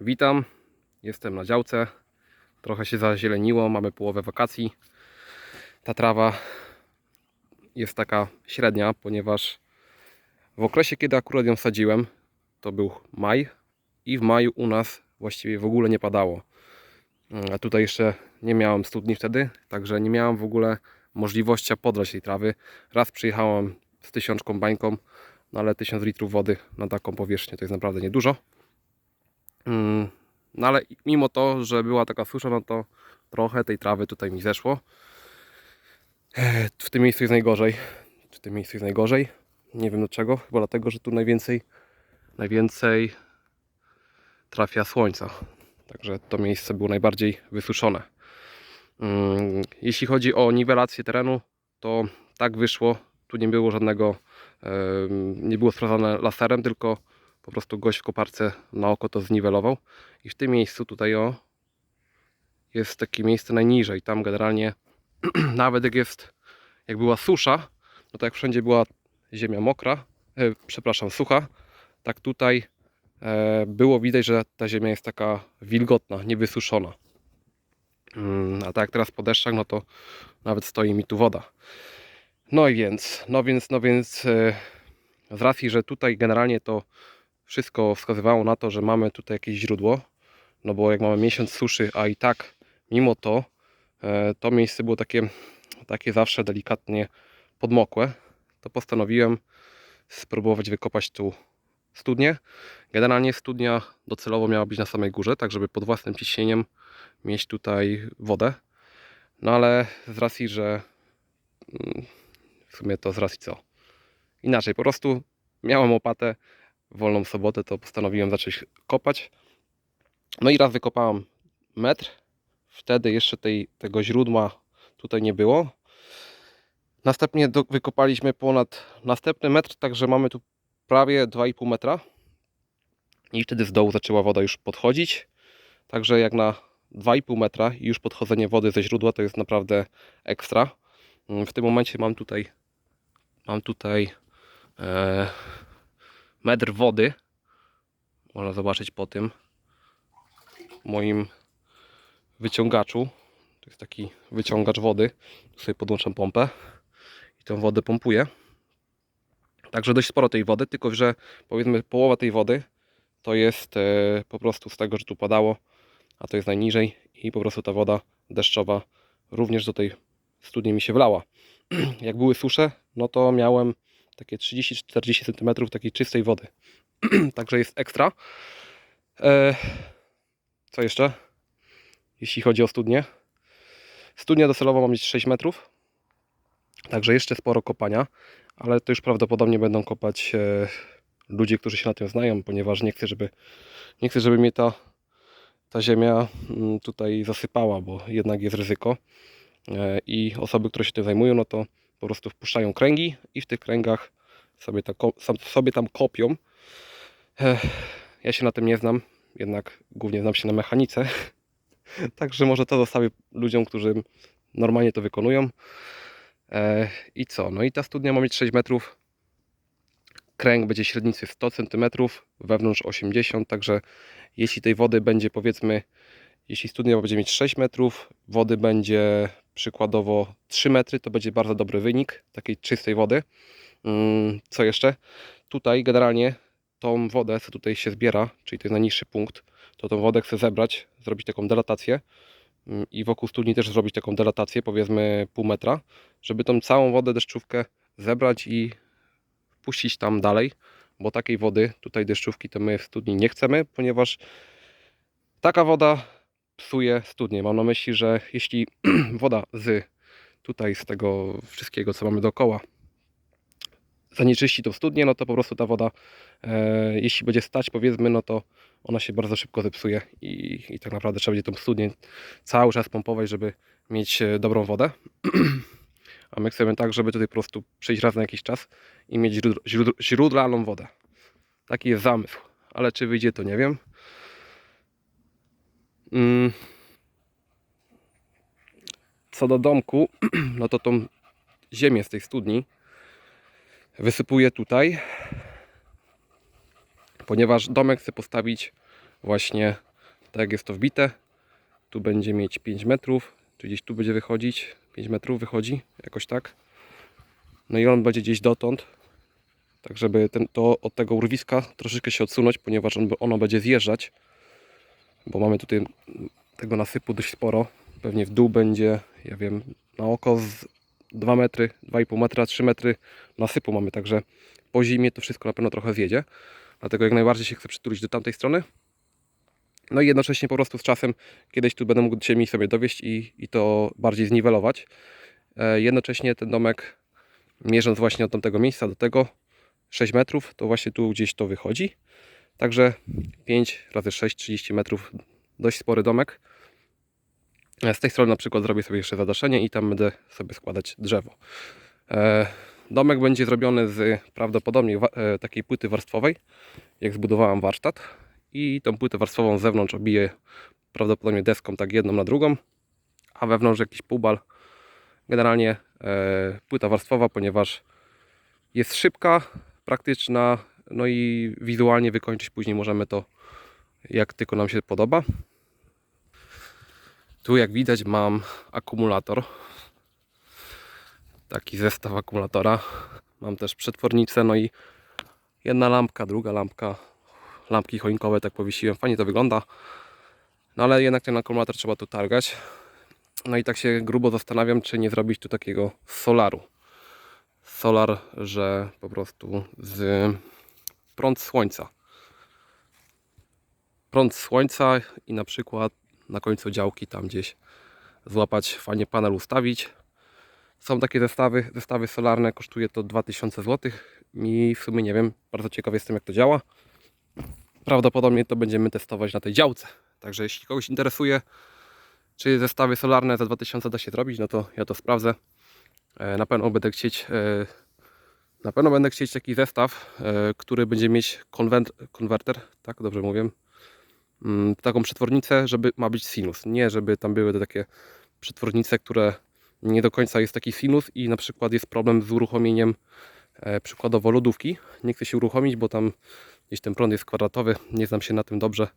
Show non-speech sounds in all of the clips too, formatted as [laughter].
Witam, jestem na działce. Trochę się zazieleniło, mamy połowę wakacji. Ta trawa jest taka średnia, ponieważ w okresie, kiedy akurat ją sadziłem, to był maj i w maju u nas właściwie w ogóle nie padało. A tutaj jeszcze nie miałem studni wtedy, także nie miałem w ogóle możliwości podlać tej trawy. Raz przyjechałem z tysiączką bańką, no ale tysiąc litrów wody na taką powierzchnię to jest naprawdę niedużo. Mm, No ale mimo to, że była taka susza, no to trochę tej trawy tutaj mi zeszło. W tym miejscu jest najgorzej. W tym miejscu jest najgorzej. Nie wiem dlaczego. Chyba dlatego, że tu najwięcej, najwięcej trafia słońca. Także to miejsce było najbardziej wysuszone. Mm, Jeśli chodzi o niwelację terenu, to tak wyszło. Tu nie było żadnego, nie było sprawdzane laserem, tylko po prostu gość w koparce na oko to zniwelował. I w tym miejscu tutaj o jest takie miejsce najniżej. Tam generalnie [clears throat] nawet jak jest, jak była susza, no to jak wszędzie była ziemia mokra, e, przepraszam, sucha, tak tutaj e, było widać, że ta ziemia jest taka wilgotna, niewysuszona. Mm, A tak jak teraz po deszczach, no to nawet stoi mi tu woda. No i więc, no więc, no więc e, z racji, że tutaj generalnie to wszystko wskazywało na to, że mamy tutaj jakieś źródło, no bo jak mamy miesiąc suszy, a i tak mimo to e, to miejsce było takie, takie zawsze delikatnie podmokłe, to postanowiłem spróbować wykopać tu studnię. Generalnie studnia docelowo miała być na samej górze, tak żeby pod własnym ciśnieniem mieć tutaj wodę. No ale z racji, że mm, w sumie to z racji co? Inaczej, po prostu miałem opatę, wolną sobotę, to postanowiłem zacząć kopać. No i raz wykopałem metr. Wtedy jeszcze tej, tego źródła tutaj nie było. Następnie do, wykopaliśmy ponad następny metr, także mamy tu prawie 2,5 metra. I wtedy z dołu zaczęła woda już podchodzić. Także jak na 2,5 metra i już podchodzenie wody ze źródła to jest naprawdę ekstra. W tym momencie mam tutaj mam tutaj e, metr wody. Można zobaczyć po tym moim wyciągaczu. To jest taki wyciągacz wody. Tu sobie podłączam pompę i tę wodę pompuję. Także dość sporo tej wody, tylko że powiedzmy połowa tej wody to jest e, po prostu z tego, że tu padało, a to jest najniżej i po prostu ta woda deszczowa również do tej studni mi się wlała. [clears throat] Jak były susze, no to miałem takie 30-40 cm takiej czystej wody. [clears throat] Także jest ekstra. E, co jeszcze? Jeśli chodzi o studnię. Studnia docelowo ma mieć 6 metrów. Także jeszcze sporo kopania, ale to już prawdopodobnie będą kopać e, ludzie, którzy się na tym znają, ponieważ nie chcę, żeby, nie chcę, żeby mnie ta, ta ziemia mm, tutaj zasypała, bo jednak jest ryzyko. E, I osoby, które się tym zajmują, no to po prostu wpuszczają kręgi i w tych kręgach sobie, ta, sobie tam kopią. Ja się na tym nie znam, jednak głównie znam się na mechanice. [laughs] Także może to zostawię ludziom, którzy normalnie to wykonują. I co? No i ta studnia ma mieć 6 metrów. Kręg będzie średnicy 100 cm, wewnątrz 80 Także jeśli tej wody będzie powiedzmy, jeśli studnia będzie mieć 6 metrów, wody będzie przykładowo 3 metry, to będzie bardzo dobry wynik takiej czystej wody. Mm, Co jeszcze? Tutaj generalnie tą wodę, co tutaj się zbiera, czyli to jest najniższy punkt, to tą wodę chcę zebrać, zrobić taką delatację mm, i wokół studni też zrobić taką delatację, powiedzmy pół metra, żeby tą całą wodę deszczówkę zebrać i puścić tam dalej, bo takiej wody, tutaj deszczówki, to my w studni nie chcemy, ponieważ taka woda psuje studnię. Mam na myśli, że jeśli [clears throat] woda z tutaj z tego wszystkiego, co mamy dookoła, zanieczyści tą studnię, no to po prostu ta woda, e, jeśli będzie stać, powiedzmy, no to ona się bardzo szybko zepsuje i, i tak naprawdę trzeba będzie tą studnię cały czas pompować, żeby mieć e, dobrą wodę. [clears throat] A my chcemy tak, żeby tutaj po prostu przyjść raz na jakiś czas i mieć źródlaną wodę. Taki jest zamysł, ale czy wyjdzie, to nie wiem. Mm. Co do domku, [clears throat] no to tą ziemię z tej studni wysypuję tutaj, ponieważ domek chcę postawić właśnie tak jak jest to wbite. Tu będzie mieć 5 metrów, czy gdzieś tu będzie wychodzić. 5 metrów wychodzi, jakoś tak. No i on będzie gdzieś dotąd, tak żeby ten, to od tego urwiska troszeczkę się odsunąć, ponieważ on, ono będzie zjeżdżać. Bo mamy tutaj tego nasypu dość sporo. Pewnie w dół będzie, ja wiem, na oko z 2 metry, 2,5 metra, 3 metry nasypu mamy, także po zimie to wszystko na pewno trochę zjedzie. Dlatego jak najbardziej się chcę przytulić do tamtej strony. No i jednocześnie po prostu z czasem kiedyś tu będę mógł ziemi sobie dowieść i, i to bardziej zniwelować. E, jednocześnie ten domek, mierząc właśnie od tamtego miejsca do tego 6 metrów, to właśnie tu gdzieś to wychodzi. Także 5 razy 6, 30 metrów, dość spory domek. E, Z tej strony na przykład zrobię sobie jeszcze zadaszenie i tam będę sobie składać drzewo. E, Domek będzie zrobiony z prawdopodobnie e, takiej płyty warstwowej, jak zbudowałem warsztat. I tą płytę warstwową z zewnątrz obiję prawdopodobnie deską tak jedną na drugą, a wewnątrz jakiś półbal. Generalnie płyta warstwowa, ponieważ jest szybka, praktyczna, no i wizualnie wykończyć później możemy to jak tylko nam się podoba. Tu jak widać mam akumulator. Taki zestaw akumulatora. Mam też przetwornicę, no i jedna lampka, druga lampka. Lampki choinkowe tak powiesiłem. Fajnie to wygląda. No ale jednak ten akumulator trzeba tu targać. No i tak się grubo zastanawiam, czy nie zrobić tu takiego solaru. Solar, że po prostu z prąd słońca. Prąd słońca i na przykład na końcu działki tam gdzieś złapać, fajnie panel ustawić. Są takie zestawy, zestawy solarne, kosztuje to 2000 zł i w sumie nie wiem, bardzo ciekaw jestem jak to działa. Prawdopodobnie to będziemy testować na tej działce. Także jeśli kogoś interesuje, czy zestawy solarne za 2000 da się zrobić, no to ja to sprawdzę. E, Na pewno będę chcieć e, na pewno będę chcieć taki zestaw, e, który będzie mieć konwent, konwerter, tak dobrze mówię, Mm, taką przetwornicę, żeby ma być sinus. Nie, żeby tam były te takie przetwornice, które nie do końca jest taki sinus i na przykład jest problem z uruchomieniem e, przykładowo lodówki. Nie chce się uruchomić, bo tam gdzieś ten prąd jest kwadratowy. Nie znam się na tym dobrze,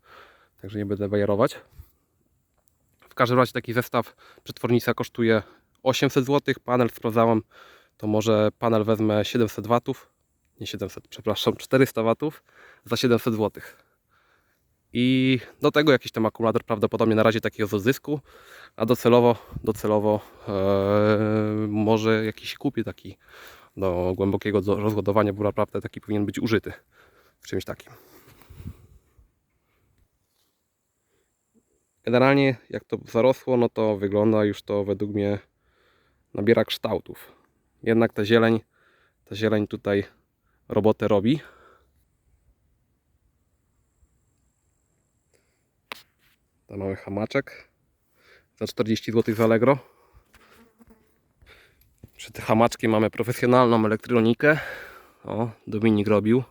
także nie będę bajerować. W każdym razie taki zestaw przetwornica kosztuje 800 zł. Panel sprawdzałem, to może panel wezmę 700 watów. Nie 700, przepraszam, 400 watów za 700 zł. I do tego jakiś tam akumulator prawdopodobnie na razie takiego z odzysku, a docelowo, docelowo e, może jakiś kupię taki do głębokiego do rozładowania, bo naprawdę taki powinien być użyty w czymś takim. Generalnie jak to zarosło, no to wygląda już to według mnie nabiera kształtów. Jednak ta zieleń, ta zieleń tutaj robotę robi. To mały hamaczek za 40 zł z Allegro. Przy tym hamaczkiem mamy profesjonalną elektronikę. O, Dominik robił.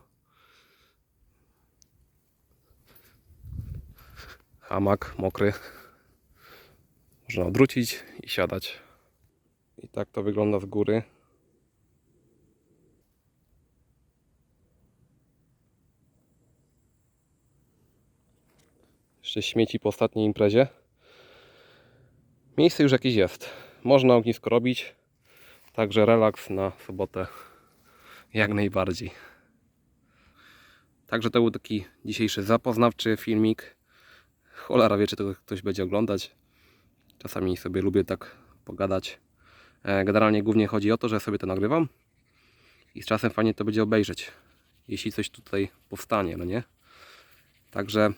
Hamak mokry. Można odwrócić i siadać. I tak to wygląda z góry. Jeszcze śmieci po ostatniej imprezie. Miejsce już jakieś jest. Można ognisko robić. Także relaks na sobotę. Jak najbardziej. Także to był taki dzisiejszy zapoznawczy filmik. Cholera wie, czy to ktoś będzie oglądać. Czasami sobie lubię tak pogadać. E, Generalnie głównie chodzi o to, że sobie to nagrywam i z czasem fajnie to będzie obejrzeć, jeśli coś tutaj powstanie, no nie? Także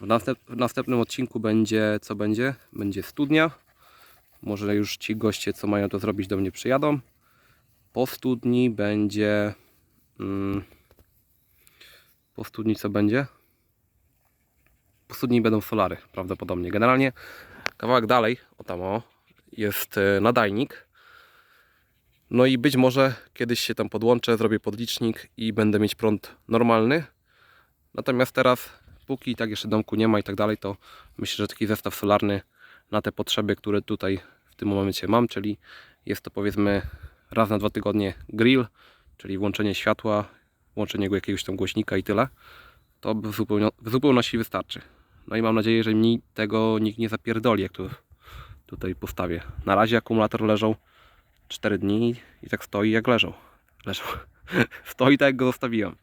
w, następ, w następnym odcinku będzie, co będzie? Będzie studnia. Może już ci goście, co mają to zrobić, do mnie przyjadą. Po studni będzie... Mm, po studni co będzie? Po studni będą solary prawdopodobnie. Generalnie kawałek dalej, o tam o, jest e, nadajnik. No i być może kiedyś się tam podłączę, zrobię podlicznik i będę mieć prąd normalny. Natomiast teraz, póki i tak jeszcze domku nie ma i tak dalej, to myślę, że taki zestaw solarny na te potrzeby, które tutaj w tym momencie mam, czyli jest to powiedzmy raz na dwa tygodnie grill, czyli włączenie światła, włączenie go jakiegoś tam głośnika i tyle, to w zupełno- w zupełności wystarczy. No i mam nadzieję, że mi tego nikt nie zapierdoli, jak tu tutaj postawię. Na razie akumulator leżał 4 dni i tak stoi jak leżał. Leżał. [laughs] stoi tak jak go zostawiłem.